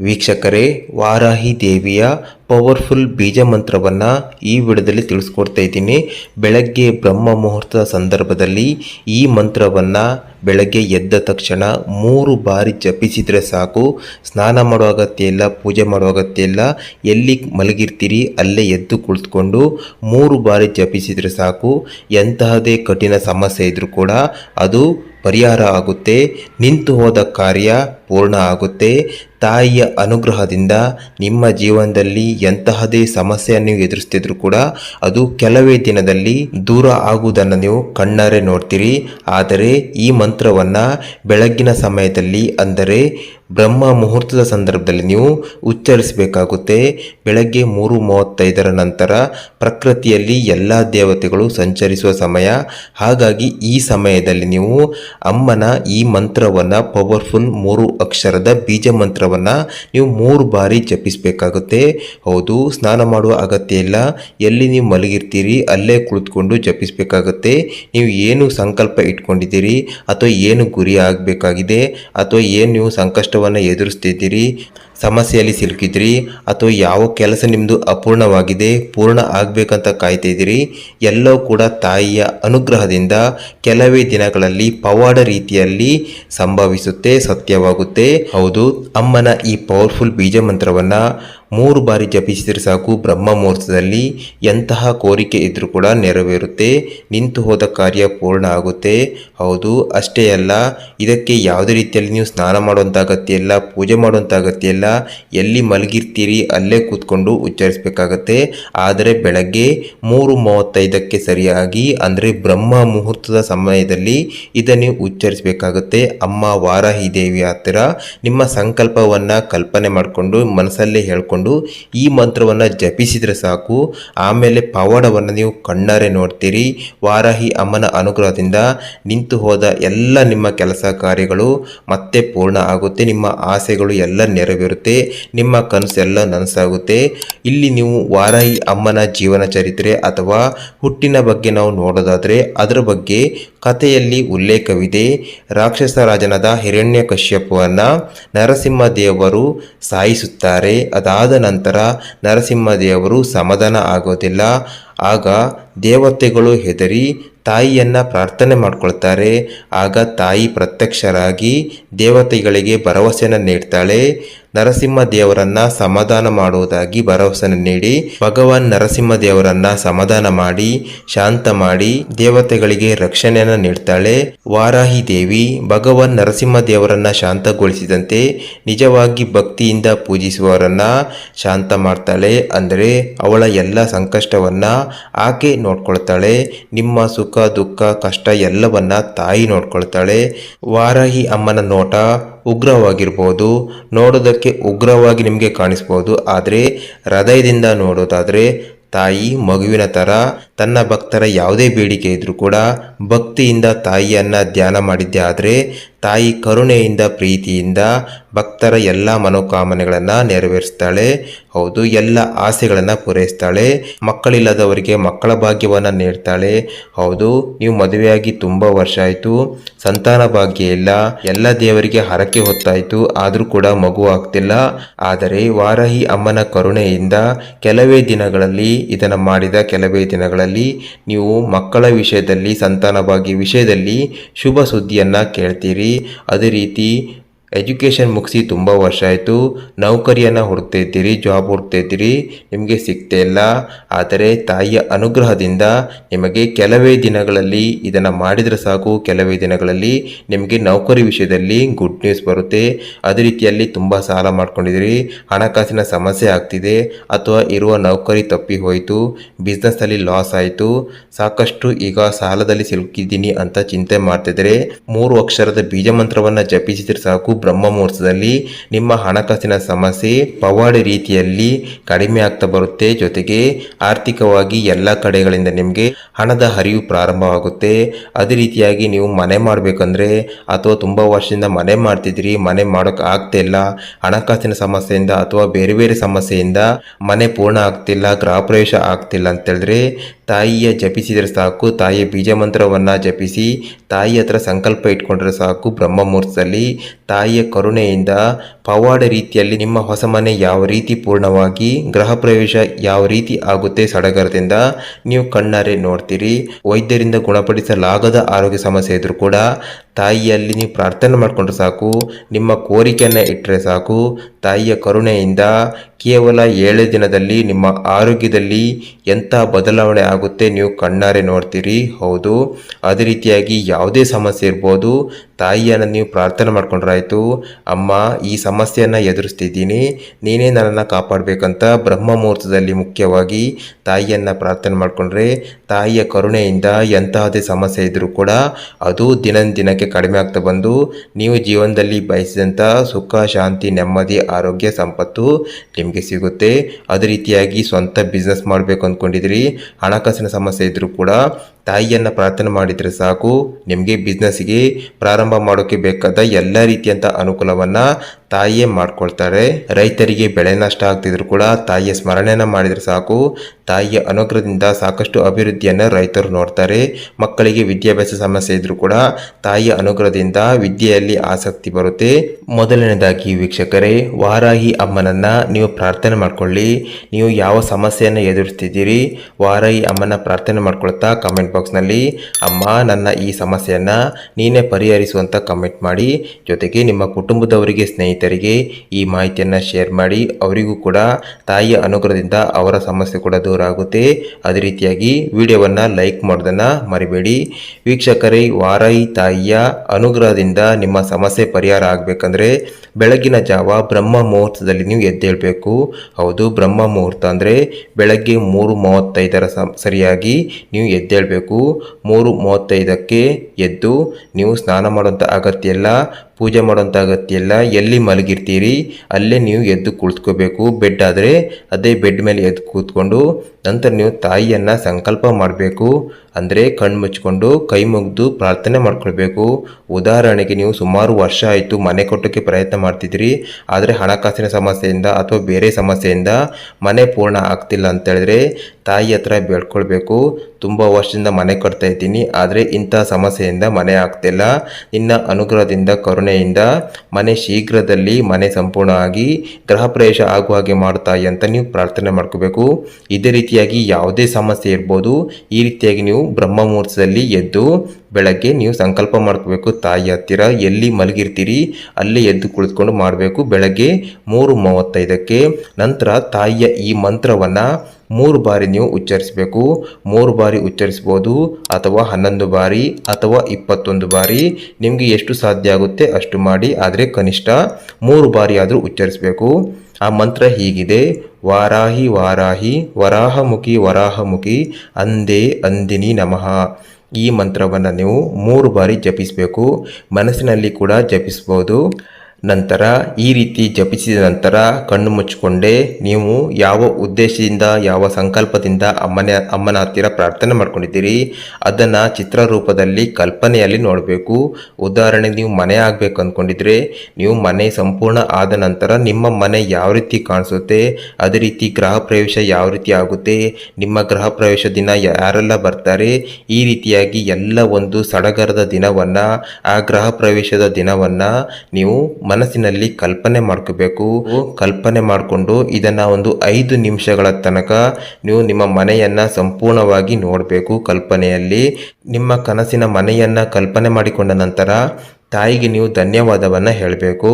ವೀಕ್ಷಕರೇ ವಾರಾಹಿ ದೇವಿಯ ಪವರ್ಫುಲ್ ಬೀಜ ಮಂತ್ರವನ್ನು ಈ ವಿಡಿಯೋದಲ್ಲಿ ತಿಳಿಸ್ಕೊಡ್ತಾ ಇದ್ದೀನಿ. ಬೆಳಗ್ಗೆ ಬ್ರಹ್ಮ ಮುಹೂರ್ತದ ಸಂದರ್ಭದಲ್ಲಿ ಈ ಮಂತ್ರವನ್ನು ಬೆಳಗ್ಗೆ ಎದ್ದ ತಕ್ಷಣ ಮೂರು ಬಾರಿ ಜಪಿಸಿದರೆ ಸಾಕು. ಸ್ನಾನ ಮಾಡೋ ಅಗತ್ಯ ಇಲ್ಲ, ಪೂಜೆ ಮಾಡೋ ಅಗತ್ಯ ಇಲ್ಲ. ಎಲ್ಲಿ ಮಲಗಿರ್ತೀರಿ ಅಲ್ಲೇ ಎದ್ದು ಕುಳಿತುಕೊಂಡು ಮೂರು ಬಾರಿ ಜಪಿಸಿದರೆ ಸಾಕು. ಎಂತಹದೇ ಕಠಿಣ ಸಮಸ್ಯೆ ಇದ್ದರೂ ಕೂಡ ಅದು ಪರಿಹಾರ ಆಗುತ್ತೆ. ನಿಂತು ಹೋದ ಕಾರ್ಯ ಪೂರ್ಣ ಆಗುತ್ತೆ. ತಾಯಿಯ ಅನುಗ್ರಹದಿಂದ ನಿಮ್ಮ ಜೀವನದಲ್ಲಿ ಎಂತಹದೇ ಸಮಸ್ಯೆಯನ್ನು ಎದುರಿಸ್ತಿದ್ರು ಕೂಡ ಅದು ಕೆಲವೇ ದಿನದಲ್ಲಿ ದೂರ ಆಗುವುದನ್ನು ನೀವು ಕಣ್ಣಾರೆ ನೋಡ್ತೀರಿ. ಆದರೆ ಈ ಮಂತ್ರವನ್ನು ಬೆಳಗ್ಗಿನ ಸಮಯದಲ್ಲಿ ಅಂದರೆ ಬ್ರಹ್ಮ ಮುಹೂರ್ತದ ಸಂದರ್ಭದಲ್ಲಿ ನೀವು ಉಚ್ಚರಿಸಬೇಕಾಗುತ್ತೆ. ಬೆಳಗ್ಗೆ ಮೂರು ಮೂವತ್ತೈದರ ನಂತರ ಪ್ರಕೃತಿಯಲ್ಲಿ ಎಲ್ಲ ದೇವತೆಗಳು ಸಂಚರಿಸುವ ಸಮಯ. ಹಾಗಾಗಿ ಈ ಸಮಯದಲ್ಲಿ ನೀವು ಅಮ್ಮನ ಈ ಮಂತ್ರವನ್ನು, ಪವರ್ಫುಲ್ ಮೂರು ಅಕ್ಷರದ ಬೀಜ ಮಂತ್ರವನ್ನು ನೀವು ಮೂರು ಬಾರಿ ಜಪಿಸಬೇಕಾಗುತ್ತೆ. ಹೌದು, ಸ್ನಾನ ಮಾಡುವ ಅಗತ್ಯ ಇಲ್ಲ. ಎಲ್ಲಿ ನೀವು ಮಲಗಿರ್ತೀರಿ, ಅಲ್ಲೇ ಕುಳಿತುಕೊಂಡು ಜಪಿಸಬೇಕಾಗುತ್ತೆ. ನೀವು ಏನು ಸಂಕಲ್ಪ ಇಟ್ಕೊಂಡಿದ್ದೀರಿ, ಅಥವಾ ಏನು ಗುರಿ ಆಗಬೇಕಾಗಿದೆ, ಅಥವಾ ಏನು ನೀವು ಸಂಕಷ್ಟವನ್ನು ಎದುರಿಸ್ತಿದ್ದೀರಿ, ಸಮಸ್ಯೆಯಲ್ಲಿ ಸಿಲುಕಿದ್ರಿ, ಅಥವಾ ಯಾವ ಕೆಲಸ ನಿಮ್ಮದು ಅಪೂರ್ಣವಾಗಿದೆ, ಪೂರ್ಣ ಆಗಬೇಕಂತ ಕಾಯ್ತಿದ್ದೀರಿ, ಎಲ್ಲವೂ ಕೂಡ ತಾಯಿಯ ಅನುಗ್ರಹದಿಂದ ಕೆಲವೇ ದಿನಗಳಲ್ಲಿ ಪವಾಡ ರೀತಿಯಲ್ಲಿ ಸಂಭವಿಸುತ್ತೆ, ಸತ್ಯವಾಗುತ್ತೆ. ಹೌದು, ಅಮ್ಮನ ಈ ಪವರ್ಫುಲ್ ಬೀಜ ಮಂತ್ರವನ್ನು ಮೂರು ಬಾರಿ ಜಪಿಸಿದರೆ ಸಾಕು. ಬ್ರಹ್ಮ ಮುಹೂರ್ತದಲ್ಲಿ ಎಂತಹ ಕೋರಿಕೆ ಇದ್ದರೂ ಕೂಡ ನೆರವೇರುತ್ತೆ. ನಿಂತು ಹೋದ ಕಾರ್ಯ ಪೂರ್ಣ ಆಗುತ್ತೆ. ಹೌದು, ಅಷ್ಟೇ ಅಲ್ಲ, ಇದಕ್ಕೆ ಯಾವುದೇ ರೀತಿಯಲ್ಲಿ ನೀವು ಸ್ನಾನ ಮಾಡುವಂಥ ಅಗತ್ಯ ಇಲ್ಲ, ಪೂಜೆ ಮಾಡುವಂಥ ಅಗತ್ಯ ಇಲ್ಲ. ಎಲ್ಲಿ ಮಲಗಿರ್ತೀರಿ, ಅಲ್ಲೇ ಕೂತ್ಕೊಂಡು ಉಚ್ಚರಿಸಬೇಕಾಗತ್ತೆ. ಆದರೆ ಬೆಳಗ್ಗೆ ಮೂರು ಮೂವತ್ತೈದಕ್ಕೆ ಸರಿಯಾಗಿ, ಅಂದರೆ ಬ್ರಹ್ಮ ಮುಹೂರ್ತದ ಸಮಯದಲ್ಲಿ ಇದನ್ನು ಉಚ್ಚರಿಸಬೇಕಾಗುತ್ತೆ. ಅಮ್ಮ ವಾರಾಹಿ ದೇವಿ ಹತ್ತಿರ ನಿಮ್ಮ ಸಂಕಲ್ಪವನ್ನು ಕಲ್ಪನೆ ಮಾಡಿಕೊಂಡು ಮನಸ್ಸಲ್ಲೇ ಹೇಳ್ಕೊಂಡು ಈ ಮಂತ್ರವನ್ನು ಜಪಿಸಿದರೆ ಸಾಕು. ಆಮೇಲೆ ಪವಾಡವನ್ನು ನೀವು ಕಣ್ಣಾರೆ ನೋಡ್ತೀರಿ. ವಾರಾಹಿ ಅಮ್ಮನ ಅನುಗ್ರಹದಿಂದ ನಿಂತು ಹೋದ ಎಲ್ಲ ನಿಮ್ಮ ಕೆಲಸ ಕಾರ್ಯಗಳು ಮತ್ತೆ ಪೂರ್ಣ ಆಗುತ್ತೆ. ನಿಮ್ಮ ಆಸೆಗಳು ಎಲ್ಲ ನೆರವೇರುತ್ತೆ. ನಿಮ್ಮ ಕನಸು ಎಲ್ಲ ನನಸಾಗುತ್ತೆ. ಇಲ್ಲಿ ನೀವು ವಾರಾಹಿ ಅಮ್ಮನ ಜೀವನ ಚರಿತ್ರೆ ಅಥವಾ ಹುಟ್ಟಿನ ಬಗ್ಗೆ ನಾವು ನೋಡೋದಾದರೆ ಅದರ ಬಗ್ಗೆ ಕಥೆಯಲ್ಲಿ ಉಲ್ಲೇಖವಿದೆ. ರಾಕ್ಷಸ ರಾಜನಾದ ನರಸಿಂಹ ದೇವರು ಸಾಯಿಸುತ್ತಾರೆ. ಅದಾದ ನಂತರ ನರಸಿಂಹದೇವರು ಸಮಾಧಾನ ಆಗೋದಿಲ್ಲ. ಆಗ ದೇವತೆಗಳು ಹೆದರಿ ತಾಯಿಯನ್ನ ಪ್ರಾರ್ಥನೆ ಮಾಡ್ಕೊಳ್ತಾರೆ. ಆಗ ತಾಯಿ ಪ್ರತ್ಯಕ್ಷರಾಗಿ ದೇವತೆಗಳಿಗೆ ಭರವಸೆಯನ್ನು ನೀಡ್ತಾಳೆ. ನರಸಿಂಹ ದೇವರನ್ನ ಸಮಾಧಾನ ಮಾಡುವುದಾಗಿ ಭರವಸೆ ನೀಡಿ, ಭಗವಾನ್ ನರಸಿಂಹ ದೇವರನ್ನ ಸಮಾಧಾನ ಮಾಡಿ, ಶಾಂತ ಮಾಡಿ, ದೇವತೆಗಳಿಗೆ ರಕ್ಷಣೆಯನ್ನು ನೀಡ್ತಾಳೆ. ವಾರಾಹಿ ದೇವಿ ಭಗವಾನ್ ನರಸಿಂಹ ದೇವರನ್ನ ಶಾಂತಗೊಳಿಸಿದಂತೆ ನಿಜವಾಗಿ ಭಕ್ತಿಯಿಂದ ಪೂಜಿಸುವವರನ್ನ ಶಾಂತ ಮಾಡ್ತಾಳೆ. ಅಂದರೆ ಅವಳ ಎಲ್ಲ ಸಂಕಷ್ಟವನ್ನ ಆಕೆ ನೋಡ್ಕೊಳ್ತಾಳೆ. ನಿಮ್ಮ ಸುಖ, ದುಃಖ, ಕಷ್ಟ ಎಲ್ಲವನ್ನ ತಾಯಿ ನೋಡ್ಕೊಳ್ತಾಳೆ. ವಾರಾಹಿ ಅಮ್ಮನ ನೋಟ ಉಗ್ರವಾಗಿರ್ಬೋದು. ನೋಡೋದಕ್ಕೆ ಉಗ್ರವಾಗಿ ನಿಮಗೆ ಕಾಣಿಸ್ಬೋದು. ಆದರೆ ಹೃದಯದಿಂದ ನೋಡೋದಾದರೆ ತಾಯಿ ಮಗುವಿನ ಥರ ತನ್ನ ಭಕ್ತರ ಯಾವುದೇ ಬೇಡಿಕೆ ಇದ್ದರೂ ಕೂಡ ಭಕ್ತಿಯಿಂದ ತಾಯಿಯನ್ನು ಧ್ಯಾನ ಮಾಡಿದ್ದೆ ಆದರೆ ತಾಯಿ ಕರುಣೆಯಿಂದ, ಪ್ರೀತಿಯಿಂದ ಭಕ್ತರ ಎಲ್ಲ ಮನೋಕಾಮನೆಗಳನ್ನು ನೆರವೇರಿಸ್ತಾಳೆ. ಹೌದು, ಎಲ್ಲ ಆಸೆಗಳನ್ನು ಪೂರೈಸ್ತಾಳೆ. ಮಕ್ಕಳಿಲ್ಲದವರಿಗೆ ಮಕ್ಕಳ ಭಾಗ್ಯವನ್ನು ನೀಡ್ತಾಳೆ. ಹೌದು, ನೀವು ಮದುವೆಯಾಗಿ ತುಂಬ ವರ್ಷ ಆಯಿತು. ಸಂತಾನ ಭಾಗ್ಯ ಇಲ್ಲ. ಎಲ್ಲ ದೇವರಿಗೆ ಹರಕೆ ಹೊತ್ತಾಯಿತು. ಆದರೂ ಕೂಡ ಮಗು ಆಗ್ತಿಲ್ಲ. ಆದರೆ ವಾರಹಿ ಅಮ್ಮನ ಕರುಣೆಯಿಂದ ಕೆಲವೇ ದಿನಗಳಲ್ಲಿ, ಇದನ್ನು ಮಾಡಿದ ಕೆಲವೇ ದಿನಗಳಲ್ಲಿ ನೀವು ಮಕ್ಕಳ ವಿಷಯದಲ್ಲಿ, ಸಂತಾನ ಭಾಗ್ಯ ವಿಷಯದಲ್ಲಿ ಶುಭ ಸುದ್ದಿಯನ್ನು ಕೇಳ್ತೀರಿ. ಅದೇ ರೀತಿ ಎಜುಕೇಷನ್ ಮುಗಿಸಿ ತುಂಬ ವರ್ಷ ಆಯಿತು. ನೌಕರಿಯನ್ನು ಹುಡುಕ್ತಾ ಜಾಬ್ ಹುಡುಕ್ತಾ ನಿಮಗೆ ಸಿಗ್ತಾ ಇಲ್ಲ. ಆದರೆ ತಾಯಿಯ ಅನುಗ್ರಹದಿಂದ ನಿಮಗೆ ಕೆಲವೇ ದಿನಗಳಲ್ಲಿ ಇದನ್ನು ಮಾಡಿದರೆ ಸಾಕು. ಕೆಲವೇ ದಿನಗಳಲ್ಲಿ ನಿಮಗೆ ನೌಕರಿ ವಿಷಯದಲ್ಲಿ ಗುಡ್ ನ್ಯೂಸ್ ಬರುತ್ತೆ. ಅದೇ ರೀತಿಯಲ್ಲಿ ತುಂಬ ಸಾಲ ಮಾಡ್ಕೊಂಡಿದ್ದೀರಿ. ಹಣಕಾಸಿನ ಸಮಸ್ಯೆ ಆಗ್ತಿದೆ. ಅಥವಾ ಇರುವ ನೌಕರಿ ತಪ್ಪಿ ಹೋಯಿತು. ಬಿಸ್ನೆಸ್ಸಲ್ಲಿ ಲಾಸ್ ಆಯಿತು. ಸಾಕಷ್ಟು ಈಗ ಸಾಲದಲ್ಲಿ ಸಿಲುಕಿದ್ದೀನಿ ಅಂತ ಚಿಂತೆ ಮಾಡ್ತಿದ್ರೆ ಮೂರು ಅಕ್ಷರದ ಬೀಜ ಮಂತ್ರವನ್ನು ಜಪಿಸಿದ್ರೆ ಸಾಕು. ಬ್ರಹ್ಮ ಮುಹೂರ್ತದಲ್ಲಿ ನಿಮ್ಮ ಹಣಕಾಸಿನ ಸಮಸ್ಯೆ ಪವಾಡಿ ರೀತಿಯಲ್ಲಿ ಕಡಿಮೆ ಆಗ್ತಾ ಬರುತ್ತೆ. ಜೊತೆಗೆ ಆರ್ಥಿಕವಾಗಿ ಎಲ್ಲ ಕಡೆಗಳಿಂದ ನಿಮಗೆ ಹಣದ ಹರಿವು ಪ್ರಾರಂಭವಾಗುತ್ತೆ. ಅದೇ ರೀತಿಯಾಗಿ ನೀವು ಮನೆ ಮಾಡಬೇಕಂದ್ರೆ ಅಥವಾ ತುಂಬ ವರ್ಷದಿಂದ ಮನೆ ಮಾಡ್ತಿದ್ರಿ ಮನೆ ಮಾಡೋಕೆ ಆಗ್ತಾ ಇಲ್ಲ, ಹಣಕಾಸಿನ ಸಮಸ್ಯೆಯಿಂದ ಅಥವಾ ಬೇರೆ ಬೇರೆ ಸಮಸ್ಯೆಯಿಂದ ಮನೆ ಪೂರ್ಣ ಆಗ್ತಿಲ್ಲ ಗೃಹ ಪ್ರವೇಶ ಆಗ್ತಿಲ್ಲ ಅಂತ ಹೇಳಿದ್ರೆ ತಾಯಿಯ ಜಪಿಸಿದರೆ ಸಾಕು, ತಾಯಿಯ ಬೀಜ ಮಂತ್ರವನ್ನು ಜಪಿಸಿ ತಾಯಿ ಹತ್ರ ಸಂಕಲ್ಪ ಇಟ್ಕೊಂಡ್ರೆ ಸಾಕು. ಬ್ರಹ್ಮ ಮುಹೂರ್ತದಲ್ಲಿ ತಾಯಿ ತಾಯಿಯ ಕರುಣೆಯಿಂದ ಪವಾಡ ರೀತಿಯಲ್ಲಿ ನಿಮ್ಮ ಹೊಸ ಮನೆ ಯಾವ ರೀತಿ ಪೂರ್ಣವಾಗಿ, ಗೃಹ ಪ್ರವೇಶ ಯಾವ ರೀತಿ ಆಗುತ್ತೆ ಸಡಗರದಿಂದ ನೀವು ಕಣ್ಣಾರೆ ನೋಡ್ತೀರಿ. ವೈದ್ಯರಿಂದ ಗುಣಪಡಿಸಲಾಗದ ಆರೋಗ್ಯ ಸಮಸ್ಯೆ ಇದ್ರೂ ಕೂಡ ತಾಯಿಯಲ್ಲಿ ನೀವು ಪ್ರಾರ್ಥನೆ ಮಾಡಿಕೊಂಡ್ರೆ ಸಾಕು, ನಿಮ್ಮ ಕೋರಿಕೆಯನ್ನು ಇಟ್ಟರೆ ಸಾಕು, ತಾಯಿಯ ಕರುಣೆಯಿಂದ ಕೇವಲ ಏಳು ದಿನದಲ್ಲಿ, ನಿಮ್ಮ ಆರೋಗ್ಯದಲ್ಲಿ ಎಂಥ ಬದಲಾವಣೆ ಆಗುತ್ತೆ ನೀವು ಕಣ್ಣಾರೆ ನೋಡ್ತೀರಿ. ಹೌದು, ಅದೇ ರೀತಿಯಾಗಿ ಯಾವುದೇ ಸಮಸ್ಯೆ ಇರ್ಬೋದು, ತಾಯಿಯನ್ನು ನೀವು ಪ್ರಾರ್ಥನೆ ಮಾಡ್ಕೊಂಡ್ರಾಯ್ತು, ಅಮ್ಮ ಈ ಸಮಸ್ಯೆಯನ್ನು ಎದುರಿಸ್ತಿದ್ದೀನಿ, ನೀನೇ ನನ್ನನ್ನು ಕಾಪಾಡಬೇಕಂತ ಬ್ರಹ್ಮ ಮುಹೂರ್ತದಲ್ಲಿ ಮುಖ್ಯವಾಗಿ ತಾಯಿಯನ್ನು ಪ್ರಾರ್ಥನೆ ಮಾಡಿಕೊಂಡ್ರೆ, ತಾಯಿಯ ಕರುಣೆಯಿಂದ ಎಂತಹದೇ ಸಮಸ್ಯೆ ಇದ್ದರೂ ಕೂಡ ಅದು ದಿನ ದಿನಕ್ಕೆ ಕಡಿಮೆ ಆಗ್ತಾ ಬಂದು ನೀವು ಜೀವನದಲ್ಲಿ ಬಯಸಿದಂಥ ಸುಖ, ಶಾಂತಿ, ನೆಮ್ಮದಿ, ಆರೋಗ್ಯ, ಸಂಪತ್ತು ನಿಮಗೆ ಸಿಗುತ್ತೆ. ಅದೇ ರೀತಿಯಾಗಿ ಸ್ವಂತ ಬಿಸ್ನೆಸ್ ಮಾಡಬೇಕು ಅಂದ್ಕೊಂಡಿದ್ರಿ ಹಣಕಾಸಿನ ಸಮಸ್ಯೆ ಇದ್ದರೂ ಕೂಡ ತಾಯಿಯನ್ನು ಪ್ರಾರ್ಥನೆ ಮಾಡಿದರೆ ಸಾಕು, ನಿಮಗೆ ಬಿಸ್ನೆಸ್ಗೆ ಪ್ರಾರಂಭ ಮಾಡೋಕ್ಕೆ ಬೇಕಾದ ಎಲ್ಲ ರೀತಿಯಂಥ ಅನುಕೂಲವನ್ನು ತಾಯಿಯೇ ಮಾಡ್ಕೊಳ್ತಾರೆ. ರೈತರಿಗೆ ಬೆಳೆ ನಷ್ಟ ಆಗ್ತಿದ್ರು ಕೂಡ ತಾಯಿಯ ಸ್ಮರಣೆಯನ್ನು ಮಾಡಿದರೆ ಸಾಕು. ತಾಯಿಯ ಅನುಗ್ರಹದಿಂದ ಸಾಕಷ್ಟು ಅಭಿವೃದ್ಧಿಯನ್ನು ರೈತರು ನೋಡ್ತಾರೆ. ಮಕ್ಕಳಿಗೆ ವಿದ್ಯಾಭ್ಯಾಸ ಸಮಸ್ಯೆ ಇದ್ರೂ ಕೂಡ ತಾಯಿಯ ಅನುಗ್ರಹದಿಂದ ವಿದ್ಯೆಯಲ್ಲಿ ಆಸಕ್ತಿ ಬರುತ್ತೆ. ಮೊದಲನೇದಾಗಿ ವೀಕ್ಷಕರೇ, ವಾರಾಹಿ ಅಮ್ಮನನ್ನ ನೀವು ಪ್ರಾರ್ಥನೆ ಮಾಡ್ಕೊಳ್ಳಿ. ನೀವು ಯಾವ ಸಮಸ್ಯೆಯನ್ನು ಎದುರಿಸ್ತಿದ್ದೀರಿ, ವಾರಾಹಿ ಅಮ್ಮನ ಪ್ರಾರ್ಥನೆ ಮಾಡ್ಕೊಳ್ತಾ ಕಮೆಂಟ್ ಬಾಕ್ಸ್ನಲ್ಲಿ, ಅಮ್ಮ, ನನ್ನ ಈ ಸಮಸ್ಯೆಯನ್ನು ನೀನೇ ಪರಿಹರಿಸುವಂತ ಕಮೆಂಟ್ ಮಾಡಿ. ಜೊತೆಗೆ ನಿಮ್ಮ ಕುಟುಂಬದವರಿಗೆ, ಸ್ನೇಹಿತರಿಗೆ ಈ ಮಾಹಿತಿಯನ್ನು ಶೇರ್ ಮಾಡಿ. ಅವರಿಗೂ ಕೂಡ ತಾಯಿಯ ಅನುಗ್ರಹದಿಂದ ಅವರ ಸಮಸ್ಯೆ ಕೂಡ ದೂರ ಆಗುತ್ತೆ. ಅದೇ ರೀತಿಯಾಗಿ ವಿಡಿಯೋವನ್ನು ಲೈಕ್ ಮಾಡೋದನ್ನು ಮರಿಬೇಡಿ. ವೀಕ್ಷಕರೇ, ವಾರೈ ತಾಯಿಯ ಅನುಗ್ರಹದಿಂದ ನಿಮ್ಮ ಸಮಸ್ಯೆ ಪರಿಹಾರ ಆಗಬೇಕಂದ್ರೆ ಬೆಳಗಿನ ಜಾವ ಬ್ರಹ್ಮ ಮುಹೂರ್ತದಲ್ಲಿ ನೀವು ಎದ್ದೇಳಬೇಕು ಹೌದು, ಬ್ರಹ್ಮ ಮುಹೂರ್ತ ಅಂದರೆ ಬೆಳಗ್ಗೆ ಮೂರು ಮೂವತ್ತೈದರ ಸರಿಯಾಗಿ ನೀವು ಎದ್ದೇಳಬೇಕು ಮೂರು ಮೂವತ್ತೈದಕ್ಕೆ ಎದ್ದು ನೀವು ಸ್ನಾನ ಮಾಡುವಂಥ ಅಗತ್ಯ ಇಲ್ಲ. ಪೂಜೆ ಮಾಡುವಂಥ ಅಗತ್ಯ ಇಲ್ಲ ಎಲ್ಲಿ ಮಲಗಿರ್ತೀರಿ, ಅಲ್ಲೇ ನೀವು ಎದ್ದು ಕುಳಿತುಕೋಬೇಕು. ಬೆಡ್ ಆದರೆ ಅದೇ ಬೆಡ್ ಮೇಲೆ ಎದ್ದು ಕೂತ್ಕೊಂಡು ನಂತರ ನೀವು ತಾಯಿಯನ್ನು ಸಂಕಲ್ಪ ಮಾಡಬೇಕು. ಅಂದರೆ ಕಣ್ಣು ಮುಚ್ಕೊಂಡು ಕೈ ಮುಗಿದು ಪ್ರಾರ್ಥನೆ ಮಾಡ್ಕೊಳ್ಬೇಕು. ಉದಾಹರಣೆಗೆ ನೀವು ಸುಮಾರು ವರ್ಷ ಆಯಿತು ಮನೆ ಕೊಟ್ಟಕ್ಕೆ ಪ್ರಯತ್ನ ಮಾಡ್ತಿದ್ರಿ ಆದರೆ ಹಣಕಾಸಿನ ಸಮಸ್ಯೆಯಿಂದ ಅಥವಾ ಬೇರೆ ಸಮಸ್ಯೆಯಿಂದ ಮನೆ ಪೂರ್ಣ ಆಗ್ತಿಲ್ಲ ಅಂತ ಹೇಳಿದ್ರೆ ತಾಯಿ ಹತ್ರ ಬೇಡ್ಕೊಳ್ಬೇಕು. ತುಂಬ ವರ್ಷದಿಂದ ಮನೆ ಕಟ್ತಾ ಇದ್ದೀನಿ, ಆದರೆ ಇಂಥ ಸಮಸ್ಯೆಯಿಂದ ಮನೆ ಆಗ್ತಿಲ್ಲ. ನಿನ್ನ ಅನುಗ್ರಹದಿಂದ ಕರುಣೆಯಿಂದ ಮನೆ ಶೀಘ್ರದಲ್ಲಿ ಮನೆ ಸಂಪೂರ್ಣವಾಗಿ ಗ್ರಹ ಪ್ರವೇಶ ಆಗುವ ಹಾಗೆ ಮಾಡುತ್ತಾಯಿ ಅಂತ ನೀವು ಪ್ರಾರ್ಥನೆ ಮಾಡ್ಕೋಬೇಕು. ಇದೇ ರೀತಿಯಾಗಿ ಯಾವುದೇ ಸಮಸ್ಯೆ ಇರ್ಬೋದು, ಈ ರೀತಿಯಾಗಿ ನೀವು ಬ್ರಹ್ಮ ಮುಹೂರ್ತದಲ್ಲಿ ಎದ್ದು ಬೆಳಗ್ಗೆ ನೀವು ಸಂಕಲ್ಪ ಮಾಡ್ಕೋಬೇಕು. ತಾಯಿ ಹತ್ತಿರ ಎಲ್ಲಿ ಮಲಗಿರ್ತೀರಿ, ಅಲ್ಲಿ ಎದ್ದು ಕುಳಿತುಕೊಂಡು ಮಾಡಬೇಕು. ಬೆಳಗ್ಗೆ ಮೂರು ಮೂವತ್ತೈದಕ್ಕೆ ನಂತರ ತಾಯಿಯ ಈ ಮಂತ್ರವನ್ನು ಮೂರು ಬಾರಿ ನೀವು ಉಚ್ಚರಿಸಬೇಕು. ಮೂರು ಬಾರಿ ಉಚ್ಚರಿಸ್ಬೋದು ಅಥವಾ ಹನ್ನೊಂದು ಬಾರಿ ಅಥವಾ ಇಪ್ಪತ್ತೊಂದು ಬಾರಿ. ನಿಮಗೆ ಎಷ್ಟು ಸಾಧ್ಯ ಆಗುತ್ತೆ ಅಷ್ಟು ಮಾಡಿ. ಆದರೆ ಕನಿಷ್ಠ ಮೂರು ಬಾರಿ ಆದರೂ ಉಚ್ಚರಿಸಬೇಕು. ಆ ಮಂತ್ರ ಹೀಗಿದೆ. ವಾರಾಹಿ ವಾರಾಹಿ ವರಾಹಮುಖಿ ವರಾಹಮುಖಿ ಅಂದೇ ಅಂದಿನಿ ನಮಃ. ಈ ಮಂತ್ರವನ್ನು ನೀವು ಮೂರು ಬಾರಿ ಜಪಿಸಬೇಕು. ಮನಸ್ಸಿನಲ್ಲಿ ಕೂಡ ಜಪಿಸ್ಬೋದು. ನಂತರ ಈ ರೀತಿ ಜಪಿಸಿದ ನಂತರ ಕಣ್ಣು ಮುಚ್ಚಿಕೊಂಡೇ ನೀವು ಯಾವ ಉದ್ದೇಶದಿಂದ, ಯಾವ ಸಂಕಲ್ಪದಿಂದ ಅಮ್ಮನ ಅಮ್ಮನ ಹತ್ತಿರ ಪ್ರಾರ್ಥನೆ ಮಾಡ್ಕೊಂಡಿದ್ದೀರಿ, ಅದನ್ನು ಚಿತ್ರರೂಪದಲ್ಲಿ ಕಲ್ಪನೆಯಲ್ಲಿ ನೋಡಬೇಕು. ಉದಾಹರಣೆಗೆ ನೀವು ಮನೆ ಆಗಬೇಕು ಅಂದ್ಕೊಂಡಿದ್ರೆ ನೀವು ಮನೆ ಸಂಪೂರ್ಣ ಆದ ನಂತರ ನಿಮ್ಮ ಮನೆ ಯಾವ ರೀತಿ ಕಾಣಿಸುತ್ತೆ, ಅದೇ ರೀತಿ ಗೃಹ ಪ್ರವೇಶ ಯಾವ ರೀತಿ ಆಗುತ್ತೆ, ನಿಮ್ಮ ಗೃಹ ಪ್ರವೇಶ ದಿನ ಯಾರೆಲ್ಲ ಬರ್ತಾರೆ, ಈ ರೀತಿಯಾಗಿ ಎಲ್ಲ ಒಂದು ಸಡಗರದ ದಿನವನ್ನು, ಆ ಗೃಹ ಪ್ರವೇಶದ ದಿನವನ್ನು ನೀವು ಮನಸ್ಸಿನಲ್ಲಿ ಕಲ್ಪನೆ ಮಾಡ್ಕೋಬೇಕು. ಕಲ್ಪನೆ ಮಾಡಿಕೊಂಡು ಇದನ್ನ ಒಂದು ಐದು ನಿಮಿಷಗಳ ತನಕ ನೀವು ನಿಮ್ಮ ಮನೆಯನ್ನ ಸಂಪೂರ್ಣವಾಗಿ ನೋಡಬೇಕು ಕಲ್ಪನೆಯಲ್ಲಿ. ನಿಮ್ಮ ಕನಸಿನ ಮನೆಯನ್ನ ಕಲ್ಪನೆ ಮಾಡಿಕೊಂಡ ನಂತರ ತಾಯಿಗೆ ನೀವು ಧನ್ಯವಾದವನ್ನು ಹೇಳಬೇಕು.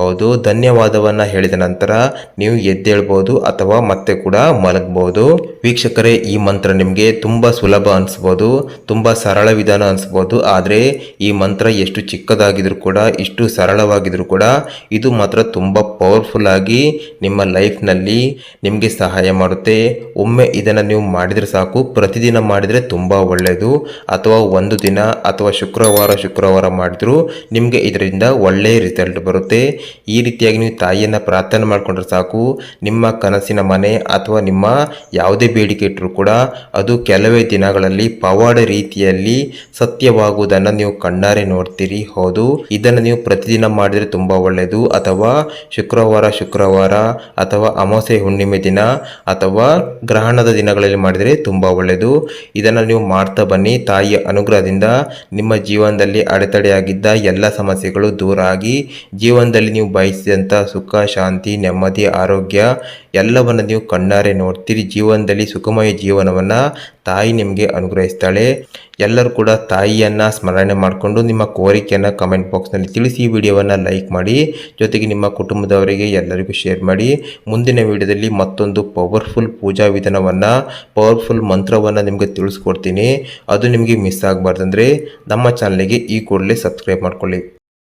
ಹೌದು, ಧನ್ಯವಾದವನ್ನು ಹೇಳಿದ ನಂತರ ನೀವು ಎದ್ದೇಳ್ಬೋದು ಅಥವಾ ಮತ್ತೆ ಕೂಡ ಮಲಗ್ಬೋದು. ವೀಕ್ಷಕರೇ, ಈ ಮಂತ್ರ ನಿಮಗೆ ತುಂಬ ಸುಲಭ ಅನಿಸ್ಬೋದು, ತುಂಬ ಸರಳ ವಿಧಾನ ಅನಿಸ್ಬೋದು. ಆದರೆ ಈ ಮಂತ್ರ ಎಷ್ಟು ಚಿಕ್ಕದಾಗಿದ್ರು ಕೂಡ, ಇಷ್ಟು ಸರಳವಾಗಿದ್ರು ಕೂಡ, ಇದು ಮಾತ್ರ ತುಂಬ ಪವರ್ಫುಲ್ ಆಗಿ ನಿಮ್ಮ ಲೈಫ್ನಲ್ಲಿ ನಿಮಗೆ ಸಹಾಯ ಮಾಡುತ್ತೆ. ಒಮ್ಮೆ ಇದನ್ನು ನೀವು ಮಾಡಿದರೆ ಸಾಕು, ಪ್ರತಿದಿನ ಮಾಡಿದರೆ ತುಂಬ ಒಳ್ಳೆಯದು ಅಥವಾ ಒಂದು ದಿನ ಅಥವಾ ಶುಕ್ರವಾರ ಶುಕ್ರವಾರ ಮಾಡಿದ್ರು ನಿಮಗೆ ಇದರಿಂದ ಒಳ್ಳೆಯ ರಿಸಲ್ಟ್ ಬರುತ್ತೆ. ಈ ರೀತಿಯಾಗಿ ನೀವು ತಾಯಿಯನ್ನು ಪ್ರಾರ್ಥನೆ ಮಾಡಿಕೊಂಡ್ರೆ ಸಾಕು. ನಿಮ್ಮ ಕನಸಿನ ಮನೆ ಅಥವಾ ನಿಮ್ಮ ಯಾವುದೇ ಬೇಡಿಕೆ ಇಟ್ಟರೂ ಕೂಡ ಅದು ಕೆಲವೇ ದಿನಗಳಲ್ಲಿ ಪವಾಡ ರೀತಿಯಲ್ಲಿ ಸತ್ಯವಾಗುವುದನ್ನು ನೀವು ಕಣ್ಣಾರೆ ನೋಡ್ತೀರಿ. ಹೌದು. ಇದನ್ನು ನೀವು ಪ್ರತಿದಿನ ಮಾಡಿದರೆ ತುಂಬ ಒಳ್ಳೆಯದು. ಅಥವಾ ಶುಕ್ರವಾರ ಶುಕ್ರವಾರ ಅಥವಾ ಅಮಾವಾಸ್ಯೆ, ಹುಣ್ಣಿಮೆ ದಿನ ಅಥವಾ ಗ್ರಹಣದ ದಿನಗಳಲ್ಲಿ ಮಾಡಿದರೆ ತುಂಬ ಒಳ್ಳೆಯದು. ಇದನ್ನು ನೀವು ಮಾಡ್ತಾ ಬನ್ನಿ. ತಾಯಿಯ ಅನುಗ್ರಹದಿಂದ ನಿಮ್ಮ ಜೀವನದಲ್ಲಿ ಅಡೆತಡೆಯಾಗಿದ್ದ ಎಲ್ಲ ಸಮಸ್ಯೆಗಳು ದೂರ ಆಗಿ ಜೀವನದಲ್ಲಿ ನೀವು ಬಯಸಿದಂಥ ಸುಖ, ಶಾಂತಿ, ನೆಮ್ಮದಿ, ಆರೋಗ್ಯ ಎಲ್ಲವನ್ನು ನೀವು ಕಣ್ಣಾರೆ ನೋಡ್ತೀರಿ. ಜೀವನದಲ್ಲಿ ಸುಖಮಯ ಜೀವನವನ್ನು ತಾಯಿ ನಿಮಗೆ ಅನುಗ್ರಹಿಸ್ತಾಳೆ. ಎಲ್ಲರೂ ಕೂಡ ತಾಯಿಯನ್ನು ಸ್ಮರಣೆ ಮಾಡಿಕೊಂಡು ನಿಮ್ಮ ಕೋರಿಕೆಯನ್ನು ಕಮೆಂಟ್ ಬಾಕ್ಸ್ನಲ್ಲಿ ತಿಳಿಸಿ ಈ ವಿಡಿಯೋವನ್ನು ಲೈಕ್ ಮಾಡಿ. ಜೊತೆಗೆ ನಿಮ್ಮ ಕುಟುಂಬದವರಿಗೆ ಎಲ್ಲರಿಗೂ ಶೇರ್ ಮಾಡಿ. ಮುಂದಿನ ವಿಡಿಯೋದಲ್ಲಿ ಮತ್ತೊಂದು ಪವರ್ಫುಲ್ ಪೂಜಾ ವಿಧಾನವನ್ನು ಪವರ್ಫುಲ್ ಮಂತ್ರವನ್ನು ನಿಮಗೆ ತಿಳಿಸ್ಕೊಡ್ತೀನಿ. ಅದು ನಿಮಗೆ ಮಿಸ್ ಆಗಬಾರ್ದಂದ್ರೆ ನಮ್ಮ ಚಾನಲ್ಗೆ ಈ ಕೂಡಲೇ ಸಬ್ಸ್ಕ್ರೈಬ್ ಮಾಡ್ಕೊಳ್ಳಿ.